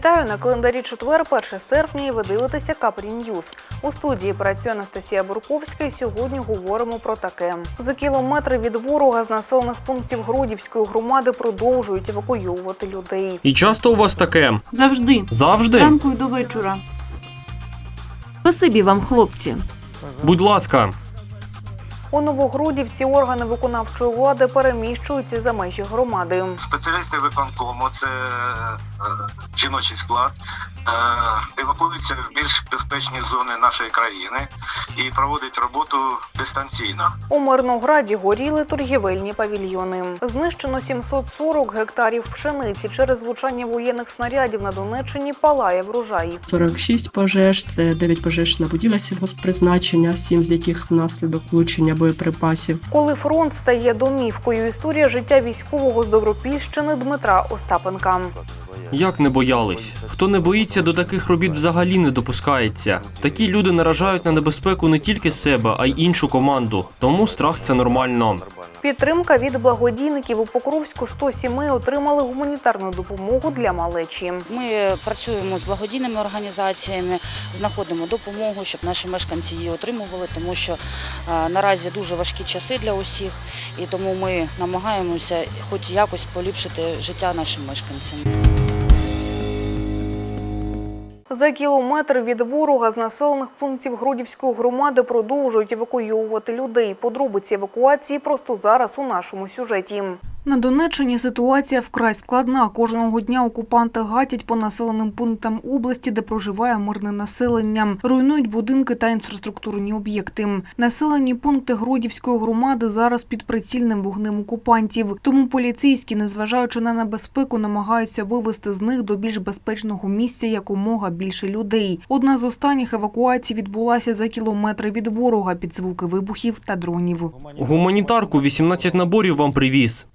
Вітаю на календарі четвер, 1 серпня, і ви дивитеся Капрі Ньюз. У студії працює Анастасія Бурковська. І сьогодні говоримо про таке: за кілометри від ворога з населених пунктів Грудівської громади продовжують евакуйовувати людей. І часто у вас таке? Завжди. Завжди? Зранку і до вечора. Спасибі вам, хлопці. Будь ласка, У Новогрудівці органи виконавчої влади переміщуються за межі громади. Спеціалісти виконкому це е, жіночий склад, е, в більш безпечні зони нашої країни і проводять роботу дистанційно. У Мирнограді горіли торгівельні павільйони. Знищено 740 гектарів пшениці через влучання воєнних снарядів на Донеччині палає врожай. 46 пожеж, це 9 пожеж на будівля сільгоспризначення, 7 з яких внаслідок влучення боєприпасів. Коли фронт стає домівкою, історія життя військового з Добропільщини Дмитра Остапенка. як не боялись? Хто не боїться, до таких робіт взагалі не допускається. Такі люди наражають на небезпеку не тільки себе, а й іншу команду. Тому страх це нормально. Підтримка від благодійників у Покровську 100 сімей отримали гуманітарну допомогу для малечі. Ми працюємо з благодійними організаціями, знаходимо допомогу, щоб наші мешканці її отримували, тому що наразі дуже важкі часи для усіх, і тому ми намагаємося хоч якось поліпшити життя нашим мешканцям. За кілометр від ворога з населених пунктів Грудівської громади продовжують евакуювати людей. Подробиці евакуації просто зараз у нашому сюжеті. На Донеччині ситуація вкрай складна. Кожного дня окупанти гатять по населеним пунктам області, де проживає мирне населення. Руйнують будинки та інфраструктурні об'єкти. Населені пункти Гродівської громади зараз під прицільним вогнем окупантів. Тому поліцейські, незважаючи на небезпеку, намагаються вивести з них до більш безпечного місця якомога більше людей. Одна з останніх евакуацій відбулася за кілометри від ворога під звуки вибухів та дронів. Гуманітарку 18 наборів вам привіз.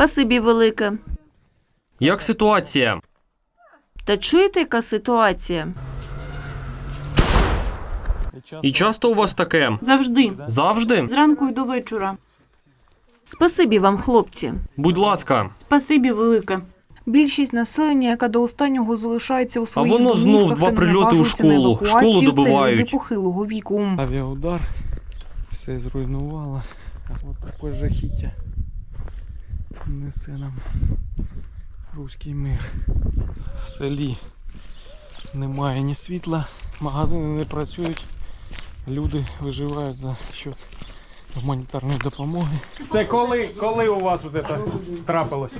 Спасибі велике. Як ситуація? Та чуєте, яка ситуація? І часто у вас таке? Завжди. Завжди? Зранку і до вечора. Спасибі вам, хлопці. Будь ласка, Спасибі велике. Більшість населення, яка до останнього залишається у своїх воно знов домівках два та не прильоти у наважується на школу. евакуацію, Школу це добивають. люди похилого віку. Авіаудар, все зруйнувало. От таке жахіття несе нам руський мир. В селі немає ні світла, магазини не працюють, люди виживають за счет гуманітарної допомоги. Це коли, коли у вас от це трапилось?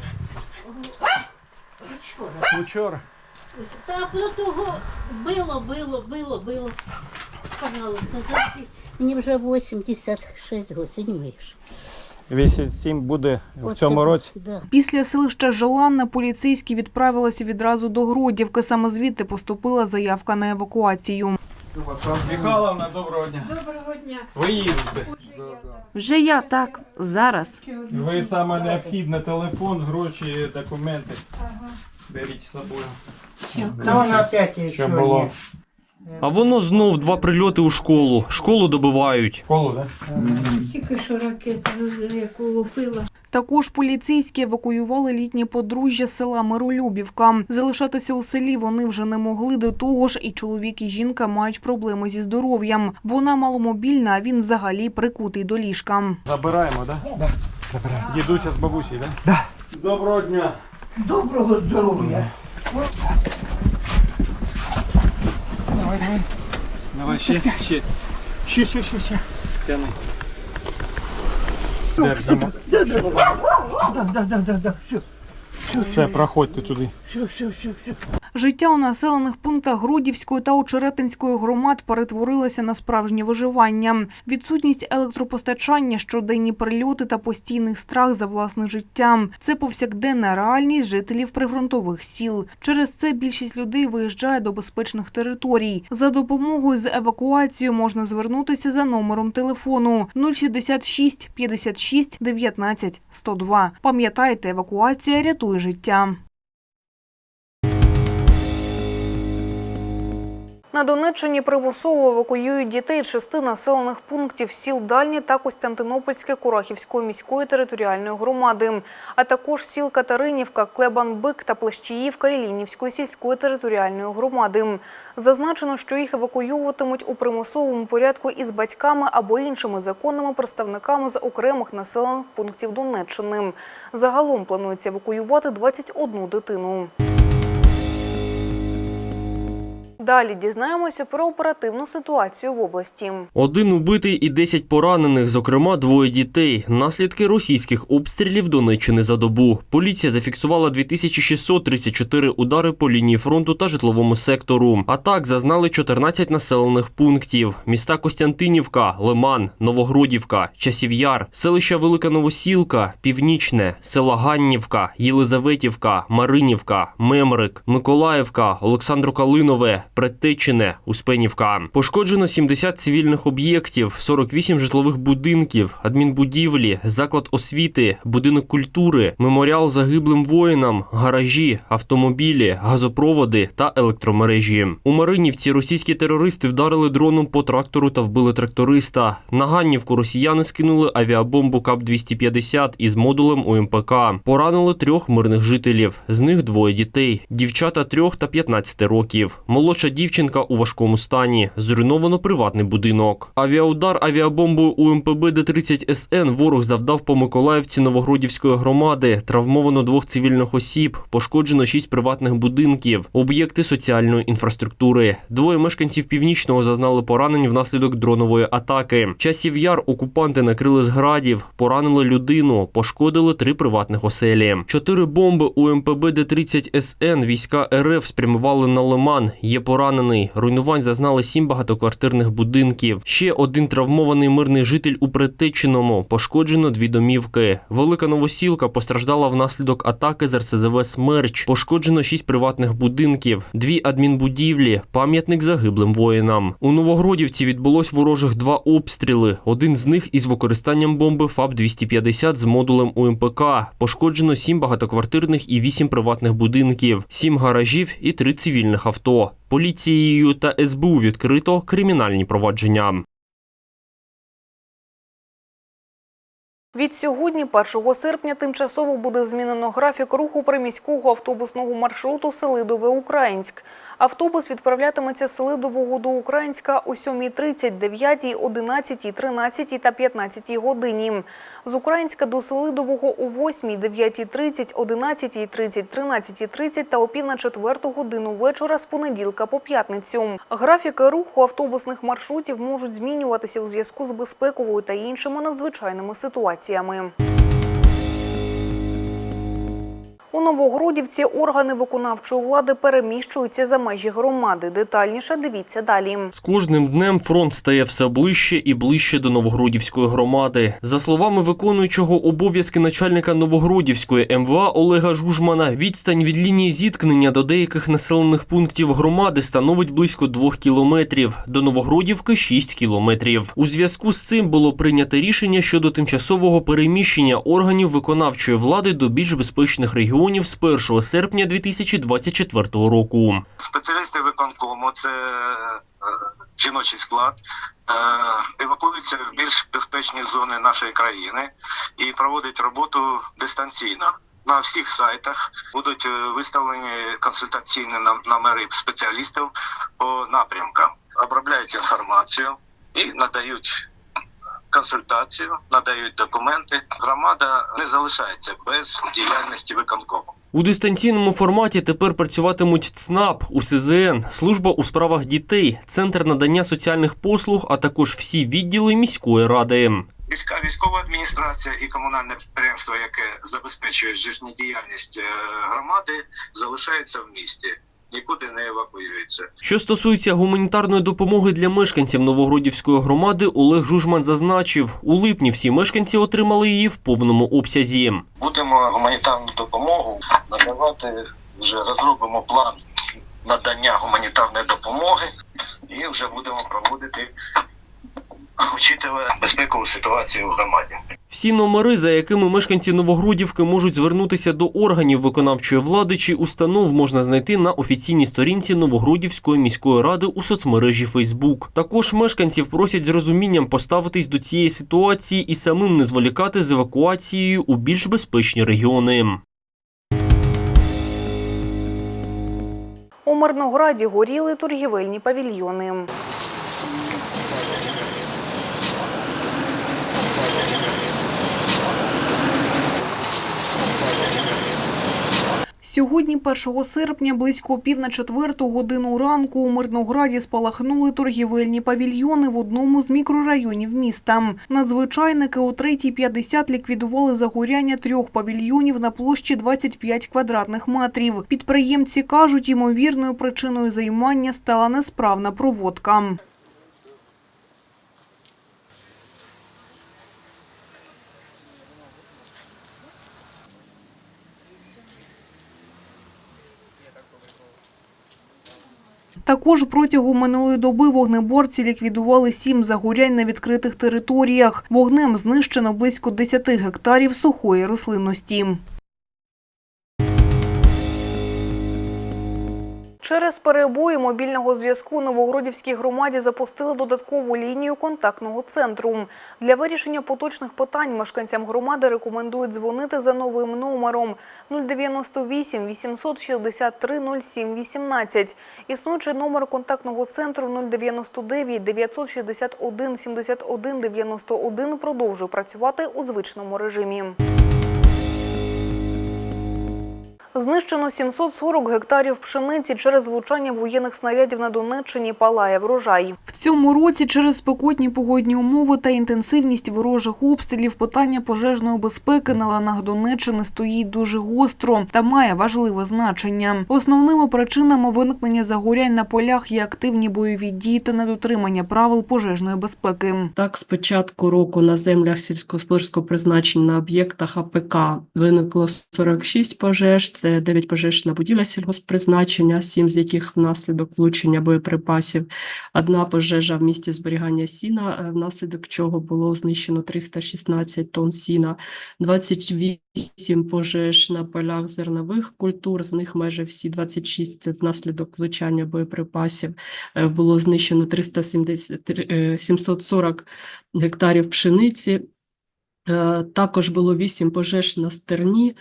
Вчора. Так, ну того було, було, було, було. Пожалуйста, зайдіть. Мені вже 86 років, вийш. 87 буде в цьому році. Після селища Желанна поліцейські відправилися відразу до Гродівки. Саме звідти поступила заявка на евакуацію. Михайловна, доброго дня. Доброго дня. Ви їдете. Вже я так, зараз. Ви саме необхідне телефон, гроші, документи. Беріть з собою. Що було? А воно знов два прильоти у школу. Школу добивають. Школу? Тільки що ракета, яку лупила. Також поліцейські евакуювали літнє подружжя з села Миролюбівка. Залишатися у селі вони вже не могли. До того ж, і чоловік, і жінка мають проблеми зі здоров'ям. Вона маломобільна, а він взагалі прикутий до ліжка. Забираємо? Да? Так. Забираємо. Дідуся з бабусею, так? Да? Так. Доброго дня. Доброго здоров'я. Давай, давай. Давай, ще, ще. Ще, ще, ще, ще. Тяни. Держимо. Да, да, да, да, да. Все, Все, проходьте туди. все, все, все, все. Життя у населених пунктах Грудівської та Очеретинської громад перетворилося на справжнє виживання. Відсутність електропостачання, щоденні прильоти та постійний страх за власне життя – це повсякденна реальність жителів прифронтових сіл. Через це більшість людей виїжджає до безпечних територій. За допомогою з евакуацією можна звернутися за номером телефону 066 56 19 102. Пам'ятайте, евакуація рятує життя. На Донеччині примусово евакуюють дітей шести населених пунктів сіл Дальні та Костянтинопольське Курахівської міської територіальної громади, а також сіл Катеринівка, Клебанбик та Плещіївка Ілінівської сільської територіальної громади. Зазначено, що їх евакуюватимуть у примусовому порядку із батьками або іншими законними представниками з окремих населених пунктів Донеччини. Загалом планується евакуювати 21 дитину. Далі дізнаємося про оперативну ситуацію в області. Один убитий і 10 поранених, зокрема двоє дітей. Наслідки російських обстрілів Донеччини за добу. Поліція зафіксувала 2634 удари по лінії фронту та житловому сектору. Атак зазнали 14 населених пунктів: міста Костянтинівка, Лиман, Новогродівка, Часів'яр, селища Велика Новосілка, Північне, села Ганнівка, Єлизаветівка, Маринівка, Мемрик, Миколаївка, Олександро-Калинове, Предтечине, Успенівка. Пошкоджено 70 цивільних об'єктів, 48 житлових будинків, адмінбудівлі, заклад освіти, будинок культури, меморіал загиблим воїнам, гаражі, автомобілі, газопроводи та електромережі. У Маринівці російські терористи вдарили дроном по трактору та вбили тракториста. На Ганнівку росіяни скинули авіабомбу КАП-250 із модулем УМПК. Поранили трьох мирних жителів. З них двоє дітей. Дівчата трьох та 15 років. Молодша дівчинка у важкому стані. Зруйновано приватний будинок. Авіаудар авіабомбою УМПБ Д-30 СН ворог завдав по Миколаївці Новогродівської громади. Травмовано двох цивільних осіб. Пошкоджено шість приватних будинків, об'єкти соціальної інфраструктури. Двоє мешканців північного зазнали поранень внаслідок дронової атаки. Часів яр окупанти накрили з градів, поранили людину, пошкодили три приватних оселі. Чотири бомби УМПБ Д-30 СН війська РФ спрямували на Лиман. Є поранений. Руйнувань зазнали сім багатоквартирних будинків. Ще один травмований мирний житель у Предтеченому. Пошкоджено дві домівки. Велика Новосілка постраждала внаслідок атаки з РСЗВ «Смерч». Пошкоджено шість приватних будинків, дві адмінбудівлі, пам'ятник загиблим воїнам. У Новогродівці відбулось ворожих два обстріли. Один з них із використанням бомби ФАБ-250 з модулем УМПК. Пошкоджено сім багатоквартирних і вісім приватних будинків, сім гаражів і три цивільних авто. Поліцією та СБУ відкрито кримінальні провадження. Від сьогодні, 1 серпня, тимчасово буде змінено графік руху приміського автобусного маршруту Селидове-Українськ. Автобус відправлятиметься з Селидового до Українська о 7.30, 9, 11, 13 та 15 годині. З Українська до Селидового о 8, 9.30, 11.30, 13.30 та о пів на четверту годину вечора з понеділка по п'ятницю. Графіки руху автобусних маршрутів можуть змінюватися у зв'язку з безпековою та іншими надзвичайними ситуаціями. У Новогродівці органи виконавчої влади переміщуються за межі громади. Детальніше дивіться далі. З кожним днем фронт стає все ближче і ближче до Новогродівської громади. За словами виконуючого обов'язки начальника Новогродівської МВА Олега Жужмана, відстань від лінії зіткнення до деяких населених пунктів громади становить близько двох кілометрів. До Новогродівки 6 кілометрів. У зв'язку з цим було прийнято рішення щодо тимчасового переміщення органів виконавчої влади до більш безпечних регіонів з 1 серпня 2024 року. Спеціалісти виконкому це е, жіночий склад. е, Евакуюються в більш безпечні зони нашої країни і проводять роботу дистанційно. На всіх сайтах будуть е, виставлені консультаційні номери спеціалістів по напрямкам, обробляють інформацію і надають консультацію, надають документи. Громада не залишається без діяльності виконкому. У дистанційному форматі тепер працюватимуть ЦНАП, УСЗН, служба у справах дітей, центр надання соціальних послуг, а також всі відділи міської ради. Війська військова адміністрація і комунальне підприємство, яке забезпечує життєдіяльність е, громади, залишаються в місті, нікуди не евакуюються. Що стосується гуманітарної допомоги для мешканців Новогродівської громади, Олег Жужман зазначив, у липні всі мешканці отримали її в повному обсязі. Будемо гуманітарну допомогу надавати. Вже розробимо план надання гуманітарної допомоги і вже будемо проводити учитывая безпекову ситуацію в громаді. Всі номери, за якими мешканці Новогрудівки можуть звернутися до органів виконавчої влади чи установ, можна знайти на офіційній сторінці Новогрудівської міської ради у соцмережі Фейсбук. Також мешканців просять з розумінням поставитись до цієї ситуації і самим не зволікати з евакуацією у більш безпечні регіони. У Мирнограді горіли торгівельні павільйони. Сьогодні, 1 серпня, близько пів на четверту годину ранку у Мирнограді спалахнули торгівельні павільйони в одному з мікрорайонів міста. Надзвичайники о 3.50 ліквідували загоряння трьох павільйонів на площі 25 квадратних метрів. Підприємці кажуть, ймовірною причиною займання стала несправна проводка. Також протягом минулої доби вогнеборці ліквідували сім загорянь на відкритих територіях. Вогнем знищено близько 10 гектарів сухої рослинності. Через перебої мобільного зв'язку Новогродівській громаді запустили додаткову лінію контактного центру. Для вирішення поточних питань мешканцям громади рекомендують дзвонити за новим номером 098 863 07 18. Існуючий номер контактного центру 099 961 71 91 продовжує працювати у звичному режимі. Знищено 740 гектарів пшениці через влучання воєнних снарядів на Донеччині палає врожай. В цьому році через спекотні погодні умови та інтенсивність ворожих обстрілів питання пожежної безпеки на ланах Донеччини стоїть дуже гостро та має важливе значення. Основними причинами виникнення загорянь на полях є активні бойові дії та недотримання правил пожежної безпеки. Так, з початку року на землях сільськогосподарського призначення на об'єктах АПК виникло 46 пожеж. Це 9 пожеж на будівлях сільгосппризначення, 7 з яких внаслідок влучення боєприпасів. Одна пожежа в місті зберігання сіна, е, внаслідок чого було знищено 316 тонн сіна, 28 пожеж на полях зернових культур, з них майже всі 26 це внаслідок влучання боєприпасів. Е, Було знищено 370, е, 740 гектарів пшениці. Е, Також було 8 пожеж на стерні, е,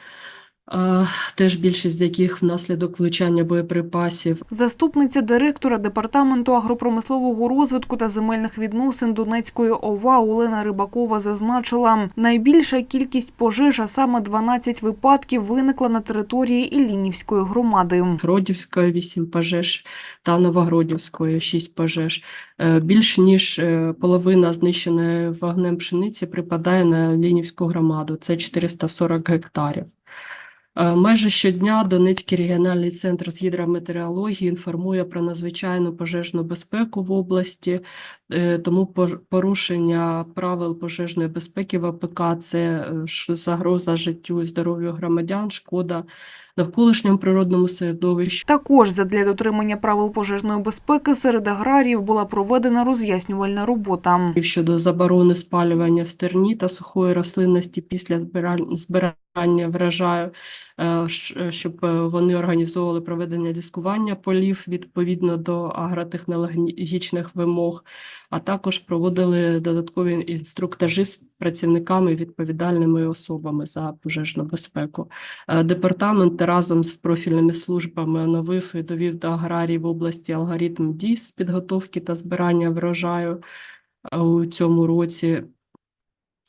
теж більшість з яких внаслідок влучання боєприпасів. Заступниця директора департаменту агропромислового розвитку та земельних відносин Донецької ОВА Олена Рибакова зазначила, найбільша кількість пожеж, а саме 12 випадків, виникла на території Іллінівської громади. Гродівської 8 пожеж та Новогродівської 6 пожеж. Е, Більш ніж е, половина знищеної вогнем пшениці припадає на Лінівську громаду, це 440 гектарів. Е, Майже щодня Донецький регіональний центр з гідрометеорології інформує про надзвичайну пожежну безпеку в області, е, тому порушення правил пожежної безпеки в АПК – це е, загроза життю і здоров'ю громадян, шкода навколишньому природному середовищу. Також задля дотримання правил пожежної безпеки серед аграріїв була проведена роз'яснювальна робота. Щодо заборони спалювання стерні та сухої рослинності після збирання врожаю, е, щ- щоб е, вони організовували проведення дискування полів відповідно до агротехнологічних вимог, а також проводили додаткові інструктажі з працівниками, відповідальними особами за пожежну безпеку. Е, Департамент разом з профільними службами оновив і довів до аграріїв в області алгоритм дій з підготовки та збирання врожаю е, у цьому році.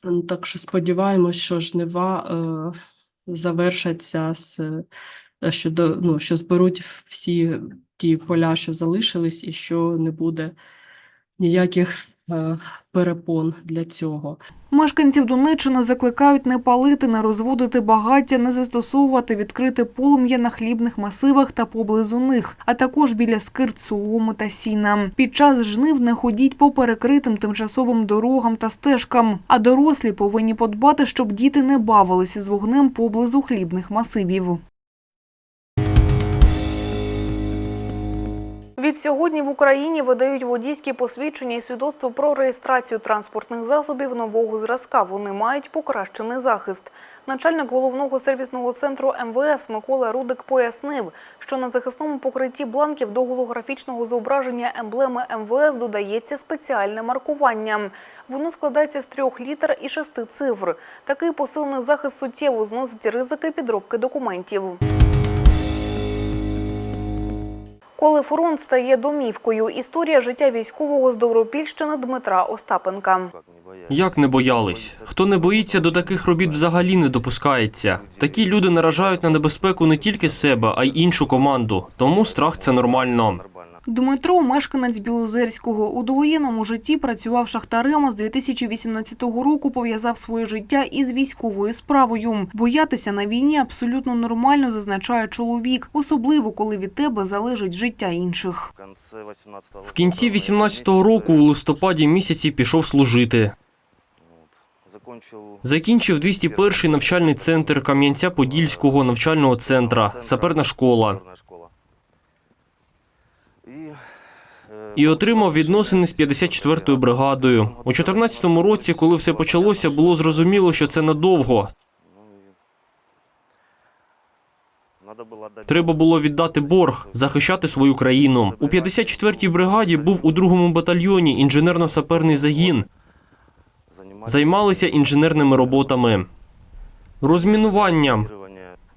М, Так що сподіваємось, що жнива е, завершаться з е, що, до, ну, що зберуть всі ті поля, що залишились, і що не буде ніяких перепон для цього. Мешканців Донеччини закликають не палити, не розводити багаття, не застосовувати відкрите полум'я на хлібних масивах та поблизу них, а також біля скирт соломи та сіна. Під час жнив не ходіть по перекритим тимчасовим дорогам та стежкам. А дорослі повинні подбати, щоб діти не бавилися з вогнем поблизу хлібних масивів. Від сьогодні в Україні видають водійські посвідчення і свідоцтво про реєстрацію транспортних засобів нового зразка. Вони мають покращений захист. Начальник головного сервісного центру МВС Микола Рудик пояснив, що на захисному покритті бланків до голографічного зображення емблеми МВС додається спеціальне маркування. Воно складається з трьох літер і шести цифр. Такий посилений захист суттєво знизить ризики підробки документів. Коли фронт стає домівкою, історія життя військового з Добропільщини Дмитра Остапенка. Як не боялись? Хто не боїться, до таких робіт взагалі не допускається. Такі люди наражають на небезпеку не тільки себе, а й іншу команду. Тому страх це нормально. Дмитро, мешканець Білозерського, у довоєнному житті працював шахтарем, а з 2018 року пов'язав своє життя із військовою справою. Боятися на війні абсолютно нормально, зазначає чоловік, особливо коли від тебе залежить життя інших. В кінці 18-го року у листопаді місяці пішов служити. Закінчив 201-й навчальний центр Кам'янця-Подільського навчального центра, саперна школа. І отримав відносини з 54-ю бригадою. У 14-му році, коли все почалося, було зрозуміло, що це надовго. Треба було віддати борг, захищати свою країну. У 54-й бригаді був у другому батальйоні інженерно-саперний загін. Займалися інженерними роботами. Розмінування.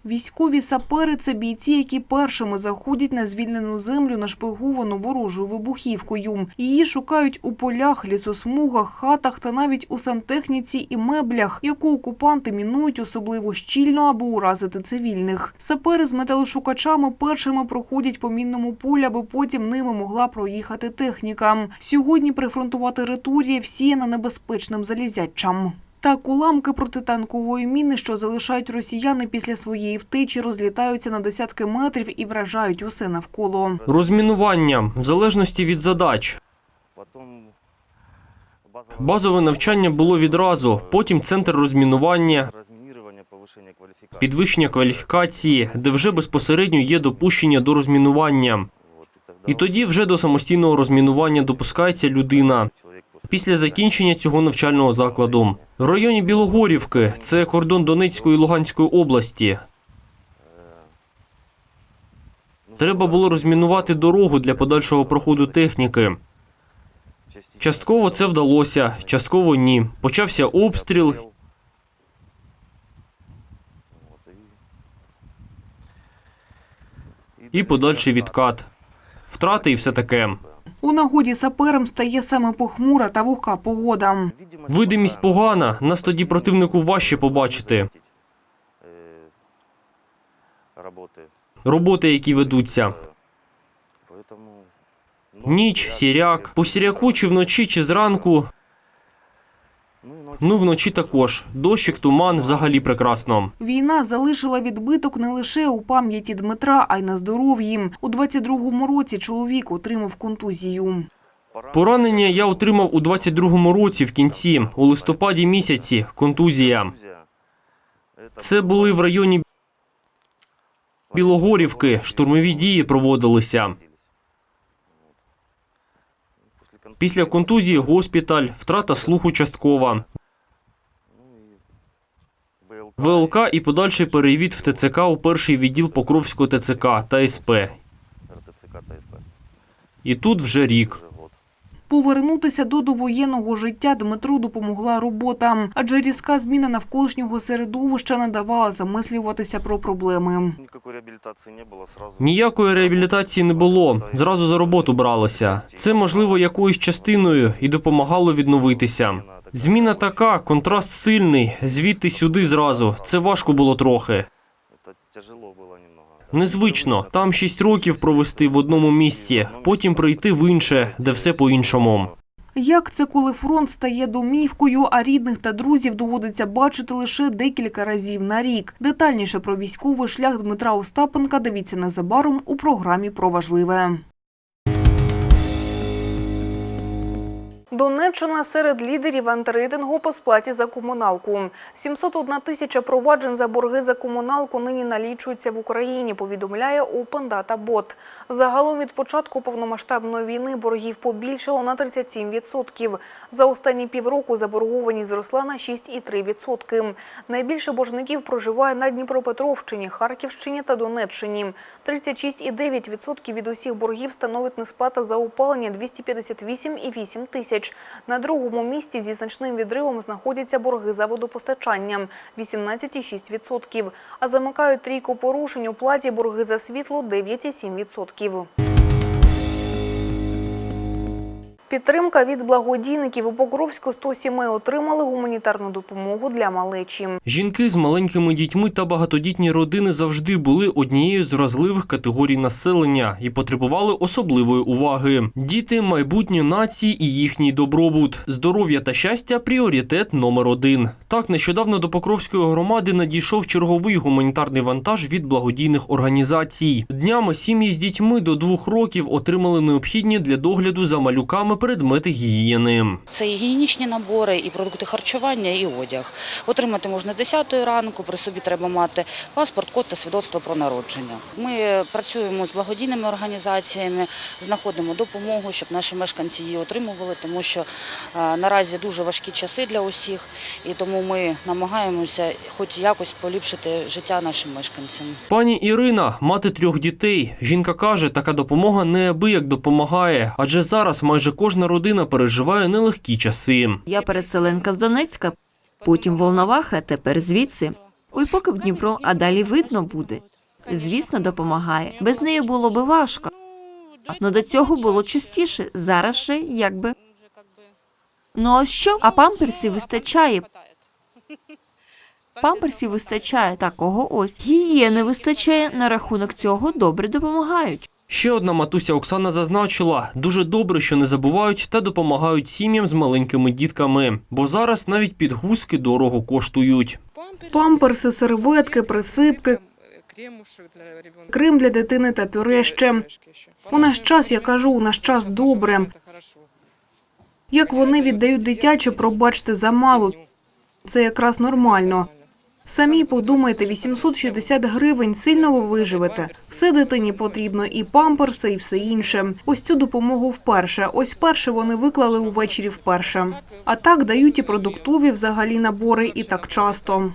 Військові сапери – це бійці, які першими заходять на звільнену землю, нашпиговану ворожою вибухівкою. Її шукають у полях, лісосмугах, хатах та навіть у сантехніці і меблях, яку окупанти мінують особливо щільно, аби уразити цивільних. Сапери з металошукачами першими проходять по мінному полі, аби потім ними могла проїхати техніка. Сьогодні прифронтова територія всіяна небезпечним залізячам. Так, уламки протитанкової міни, що залишають росіяни після своєї втечі, розлітаються на десятки метрів і вражають усе навколо. Розмінування в залежності від задач. Базове навчання було відразу, потім центр розмінування, підвищення кваліфікації, де вже безпосередньо є допущення до розмінування. І тоді вже до самостійного розмінування допускається людина після закінчення цього навчального закладу. В районі Білогорівки це кордон Донецької і Луганської області. Треба було розмінувати дорогу для подальшого проходу техніки. Частково це вдалося, частково ні. Почався обстріл. І подальший відкат. Втрати і все таке. У нагоді сапером стає саме похмура та вогка погода. Видимість погана, нас тоді противнику важче побачити. Роботи, які ведуться. Ніч, сіряк. По сіряку чи вночі, чи зранку. Ну, вночі також. Дощик, туман, взагалі прекрасно. Війна залишила відбиток не лише у пам'яті Дмитра, а й на здоров'ї. У 22-му році чоловік отримав контузію. Поранення я отримав у 22-му році в кінці, у листопаді місяці, контузія. Це були в районі Білогорівки, штурмові дії проводилися. Після контузії госпіталь, втрата слуху часткова. ВЛК і подальший перевід в ТЦК у перший відділ Покровського ТЦК та СП. І тут вже рік. Повернутися до довоєнного життя Дмитру допомогла робота, адже різка зміна навколишнього середовища не давала замислюватися про проблеми. Ніякої реабілітації не було. Зразу за роботу бралося. Це можливо якоюсь частиною і допомагало відновитися. Зміна така, контраст сильний. Звідти сюди зразу. Це важко було трохи. Незвично. Там шість років провести в одному місці, потім прийти в інше, де все по-іншому. Як це, коли фронт стає домівкою, а рідних та друзів доводиться бачити лише декілька разів на рік? Детальніше про військовий шлях Дмитра Остапенка дивіться незабаром у програмі про важливе. Донеччина серед лідерів антирейтингу по сплаті за комуналку. 701 тисяча проваджень за борги за комуналку нині налічується в Україні, повідомляє Open Data. Загалом від початку повномасштабної війни боргів побільшало на 37%. За останні півроку заборгованість зросла на 6,3%. Найбільше боржників проживає на Дніпропетровщині, Харківщині та Донеччині. 36,9% від усіх боргів становить несплата за опалення 258,8 тисяч. На другому місці зі значним відривом знаходяться борги за водопостачання – 18,6%. А замикають трійку порушень у платі борги за світло – 9,7%. Підтримка від благодійників у Покровську 100 сімей отримали гуманітарну допомогу для малечі. Жінки з маленькими дітьми та багатодітні родини завжди були однією з вразливих категорій населення і потребували особливої уваги. Діти майбутнє нації і їхній добробут. Здоров'я та щастя пріоритет номер один. Так нещодавно до Покровської громади надійшов черговий гуманітарний вантаж від благодійних організацій. Днями сім'ї з дітьми до двох років отримали необхідні для догляду за малюками предмети гігієни. Це і гігієнічні набори, і продукти харчування, і одяг. Отримати можна з 10 ранку, при собі треба мати паспорт, код та свідоцтво про народження. Ми працюємо з благодійними організаціями, знаходимо допомогу, щоб наші мешканці її отримували, тому що е, наразі дуже важкі часи для усіх, і тому ми намагаємося хоч якось поліпшити життя нашим мешканцям. Пані Ірина, мати трьох дітей. Жінка каже, така допомога неабияк допомагає, адже зараз майже кожна родина переживає нелегкі часи. Я переселенка з Донецька, потім Волноваха, тепер звідси. Ой, поки в Дніпро, а далі видно буде. Звісно, допомагає. Без неї було би важко. Ну до цього було частіше. Зараз же якби. Ну а що? А памперсів вистачає. Памперсів вистачає такого ось. Гігієни вистачає на рахунок цього добре допомагають. Ще одна матуся Оксана зазначила, дуже добре, що не забувають та допомагають сім'ям з маленькими дітками, бо зараз навіть підгузки дорого коштують. Памперси, серветки, присипки, крем для дитини та пюре ще. У наш час, я кажу, у наш час добре. Як вони віддають дитяче, пробачте, замало. Це якраз нормально. Самі подумайте, 860 гривень сильно ви виживете. Все дитині потрібно, і памперси, і все інше. Ось цю допомогу вперше. Ось перше вони виклали увечері вперше. А так дають і продуктові взагалі набори, і так часто.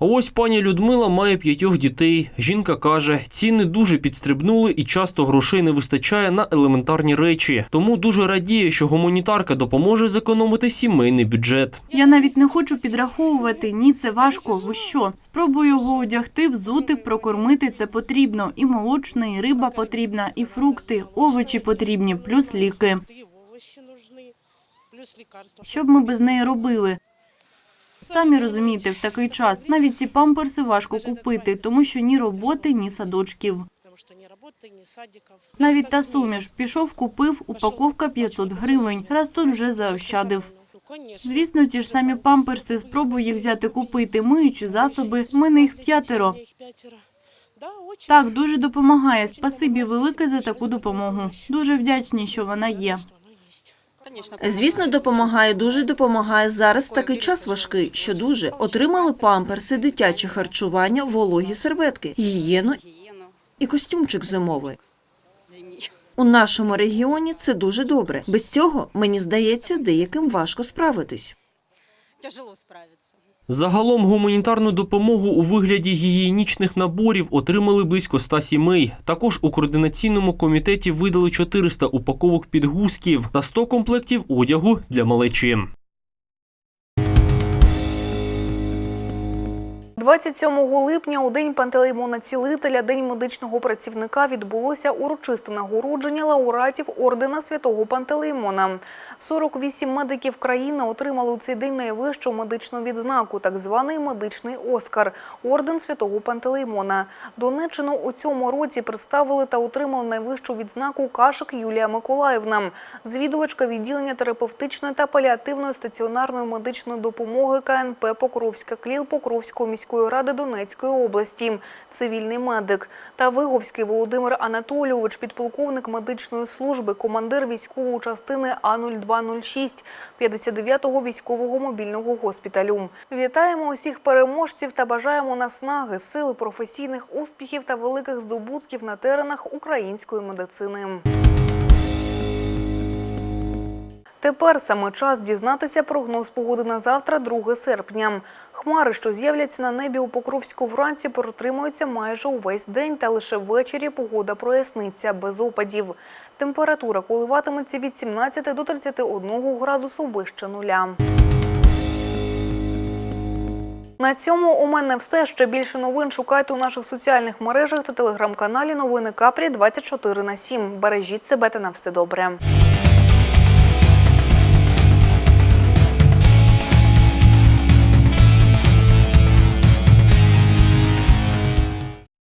А ось пані Людмила має п'ятьох дітей. Жінка каже, ціни дуже підстрибнули і часто грошей не вистачає на елементарні речі. Тому дуже радіє, що гуманітарка допоможе зекономити сімейний бюджет. Я навіть не хочу підраховувати. Ні, це важко. Ви що? Спробую його одягти, взути, прокормити. Це потрібно. І молочне, і риба потрібна, і фрукти, овочі потрібні, плюс ліки. Що б ми без неї робили? Самі розумієте, в такий час навіть ці памперси важко купити, тому що ні роботи, ні садочків. Навіть та суміш пішов, купив, упаковка 500 гривень. Раз тут вже заощадив. Звісно, ті ж самі памперси, спробуй їх взяти купити, миючі засоби. В мене їх п'ятеро. Так, дуже допомагає. Спасибі велике за таку допомогу. Дуже вдячні, що вона є. Звісно, допомагає, дуже допомагає. Зараз такий час важкий, що дуже. Отримали памперси, дитяче харчування, вологі серветки, гігієну і костюмчик зимовий. У нашому регіоні це дуже добре. Без цього, мені здається, деяким важко справитись. Загалом гуманітарну допомогу у вигляді гігієнічних наборів отримали близько 100 сімей. Також у координаційному комітеті видали 400 упаковок підгузків та 100 комплектів одягу для малечі. 27 липня у день Пантелеймона Цілителя, День медичного працівника, відбулося урочисте нагородження лауреатів ордена святого Пантелеймона. 48 медиків країни отримали у цей день найвищу медичну відзнаку, так званий медичний Оскар – орден святого Пантелеймона. Донеччину у цьому році представили та отримали найвищу відзнаку Кашик Юлія Миколаївна, звідувачка відділення терапевтичної та паліативної стаціонарної медичної допомоги КНП Покровська Кліл Покровського міського міської ради Донецької області, цивільний медик, та Виговський Володимир Анатолійович, підполковник медичної служби, командир військової частини А0206 59-го військового мобільного госпіталю. Вітаємо усіх переможців та бажаємо наснаги, сили, професійних успіхів та великих здобутків на теренах української медицини. Тепер саме час дізнатися прогноз погоди на завтра, 2 серпня. Хмари, що з'являться на небі у Покровську вранці, протримуються майже увесь день, та лише ввечері погода проясниться без опадів. Температура коливатиметься від 17 до 31 градусу вище нуля. На цьому у мене все. Ще більше новин шукайте у наших соціальних мережах та телеграм-каналі Новини Капрі 24 на 7. Бережіть себе та на все добре.